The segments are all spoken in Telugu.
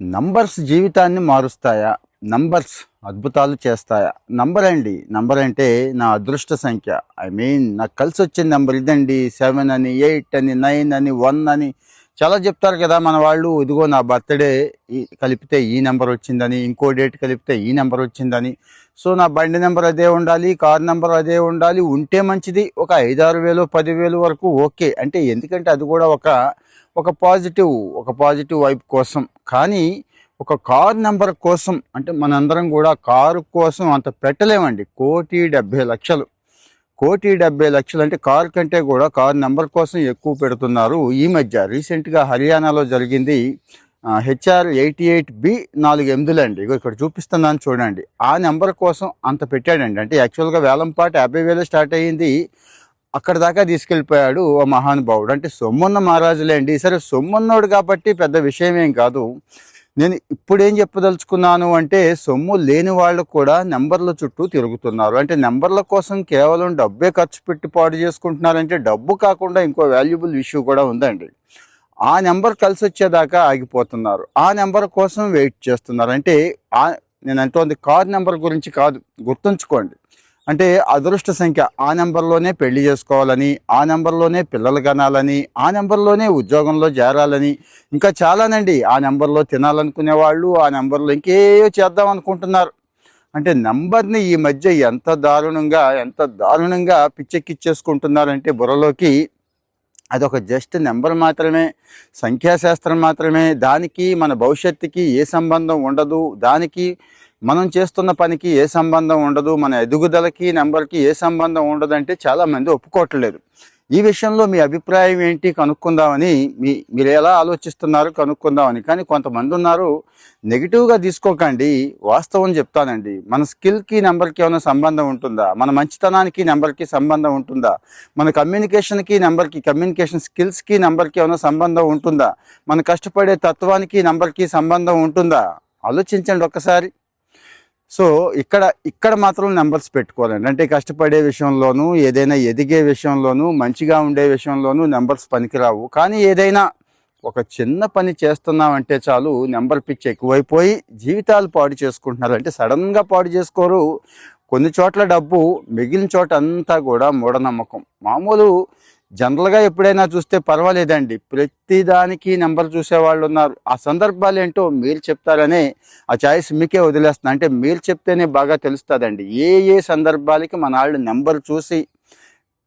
నంబర్స్ జీవితాన్ని మారుస్తాయా? నంబర్స్ అద్భుతాలు చేస్తాయా? నంబర్ అండి నంబర్ అంటే నా అదృష్ట సంఖ్య. ఐ మీన్ నాకు కలిసి వచ్చిన నెంబర్ ఇదండి సెవెన్ అని ఎయిట్ అని నైన్ అని వన్ అని చాలా చెప్తారు కదా మన వాళ్ళు ఇదిగో నా బర్త్డే ఈ కలిపితే ఈ నెంబర్ వచ్చిందని ఇంకో డేట్ కలిపితే ఈ నెంబర్ వచ్చిందని. సో నా బండి నెంబర్ అదే ఉండాలి కార్ నెంబర్ అదే ఉండాలి ఉంటే మంచిది ఒక ఐదారు వేలు పదివేలు వరకు ఓకే. అంటే ఎందుకంటే అది కూడా ఒక ఒక పాజిటివ్ ఒక పాజిటివ్ వైపు కోసం. కానీ ఒక కార్ నెంబర్ కోసం అంటే మనందరం కూడా కారు కోసం అంత పెట్టలేమండి. కోటి డెబ్బై లక్షలు. కోటి డెబ్బై లక్షలు అంటే కార్ కంటే కూడా కార్ నెంబర్ కోసం ఎక్కువ పెడుతున్నారు. ఈ మధ్య రీసెంట్గా హర్యానాలో జరిగింది హెచ్ఆర్ ఎయిటీ ఎయిట్ బి నాలుగు ఎనిమిదిలు అండి. ఇక్కడ చూపిస్తున్నాను చూడండి. ఆ నెంబర్ కోసం అంత పెట్టాడండి. అంటే యాక్చువల్గా వేలంపాట యాభై వేలు స్టార్ట్ అయ్యింది అక్కడ దాకా తీసుకెళ్ళిపోయాడు ఓ మహానుభావుడు. అంటే సొమ్మున్న మహారాజులే అండి. సరే సొమ్మున్నోడు కాబట్టి పెద్ద విషయం ఏం కాదు. నేను ఇప్పుడేం చెప్పదలుచుకున్నాను అంటే సొమ్ము లేని వాళ్ళు కూడా నెంబర్ల చుట్టూ తిరుగుతున్నారు. అంటే నెంబర్ల కోసం కేవలం డబ్బే ఖర్చు పెట్టి పాడు చేసుకుంటున్నారంటే డబ్బు కాకుండా ఇంకో వాల్యుబుల్ ఇష్యూ కూడా ఉందండి. ఆ నెంబర్ కలిసి వచ్చేదాకా ఆగిపోతున్నారు. ఆ నెంబర్ కోసం వెయిట్ చేస్తున్నారు. అంటే నేను అంటోంది కార్ నెంబర్ గురించి కాదు గుర్తుంచుకోండి. అంటే అదృష్ట సంఖ్య ఆ నెంబర్లోనే పెళ్ళి చేసుకోవాలని ఆ నెంబర్లోనే పిల్లలు కనాలని ఆ నెంబర్లోనే ఉద్యోగంలో చేరాలని ఇంకా చాలానండి ఆ నెంబర్లో తినాలనుకునే వాళ్ళు ఆ నెంబర్లో ఇంకేయో చేద్దాం అనుకుంటున్నారు. అంటే నెంబర్ని ఈ మధ్య ఎంత దారుణంగా ఎంత దారుణంగా పిచ్చెక్కిచ్చేసుకుంటున్నారంటే బుర్రలోకి అదొక జస్ట్ నెంబర్ మాత్రమే సంఖ్యాశాస్త్రం మాత్రమే. దానికి మన భవిష్యత్తుకి ఏ సంబంధం ఉండదు. దానికి మనం చేస్తున్న పనికి ఏ సంబంధం ఉండదు. మన ఎదుగుదలకి నెంబర్కి ఏ సంబంధం ఉండదు అంటే చాలామంది ఒప్పుకోవట్లేదు. ఈ విషయంలో మీ అభిప్రాయం ఏంటి కనుక్కుందామని మీ మీరు ఎలా ఆలోచిస్తున్నారు కనుక్కుందామని. కానీ కొంతమంది ఉన్నారు నెగిటివ్గా తీసుకోకండి వాస్తవం చెప్తానండి. మన స్కిల్కి నెంబర్కి ఏమైనా సంబంధం ఉంటుందా? మన మంచితనానికి నెంబర్కి సంబంధం ఉంటుందా? మన కమ్యూనికేషన్కి నెంబర్కి కమ్యూనికేషన్ స్కిల్స్కి నెంబర్కి ఏమైనా సంబంధం ఉంటుందా? మన కష్టపడే తత్వానికి నెంబర్కి సంబంధం ఉంటుందా? ఆలోచించండి ఒక్కసారి. సో ఇక్కడ ఇక్కడ మాత్రం నెంబర్స్ పెట్టుకోవాలండి. అంటే కష్టపడే విషయంలోనూ ఏదైనా ఎదిగే విషయంలోనూ మంచిగా ఉండే విషయంలోనూ నెంబర్స్ పనికిరావు. కానీ ఏదైనా ఒక చిన్న పని చేస్తున్నామంటే చాలు నెంబర్ పిచ్ ఎక్కువైపోయి జీవితాలు పాడు చేసుకుంటున్నారు అంటే సడన్గా పాడు చేసుకోరు. కొన్ని చోట్ల డబ్బు మిగిలిన చోట అంతా కూడా మూఢనమ్మకం. మామూలు జనరల్గా ఎప్పుడైనా చూస్తే పర్వాలేదండి. ప్రతిదానికి నెంబర్ చూసేవాళ్ళు ఉన్నారు. ఆ సందర్భాలు ఏంటో మీరు చెప్తారనే ఆ చాయిస్ మీకే వదిలేస్తున్నా. అంటే మీరు చెప్తేనే బాగా తెలుస్తుందండి. ఏ ఏ సందర్భాలకి మన వాళ్ళు నెంబర్ చూసి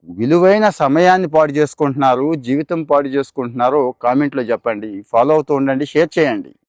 విలువైన సమయాన్ని పాడు చేసుకుంటున్నారు జీవితం పాడు చేసుకుంటున్నారో కామెంట్లో చెప్పండి. ఫాలో అవుతూ ఉండండి షేర్ చేయండి.